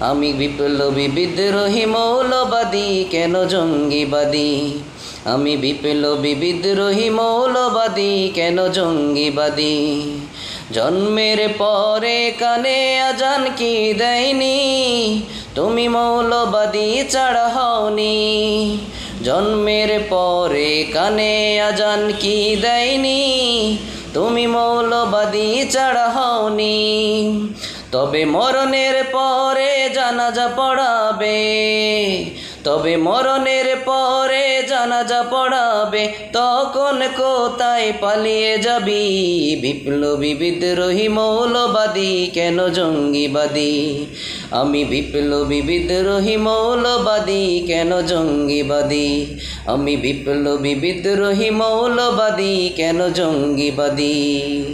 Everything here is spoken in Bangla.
আমি বিপ্লবী বিদ্রোহী মৌলবাদী, কেন জঙ্গিবাদী? আমি বিপ্লবী বিদ্রোহী মৌলবাদী, কেন জঙ্গিবাদী? জন্মের পরে কানে আজান কি দেয়নি? তুমি মৌলবাদী ছাড়া হওনি। জন্মের পরে কানে আজান কি দেয়নি? তুমি মৌলবাদী ছাড়া হওনি। তবে মরণের পরে জানাজা পড়াবে। তবে মরণের পরে জানাজা পড়াবে। তখন কোথায় পালিয়ে যাবি? বিপ্লবী বিদ্রোহী মৌলবাদী, কেন জঙ্গিবাদী? আমি বিপ্লবী বিদ্রোহী মৌলবাদী, কেন জঙ্গিবাদী? আমি বিপ্লবী বিদ্রোহী মৌলবাদী, কেন জঙ্গিবাদী?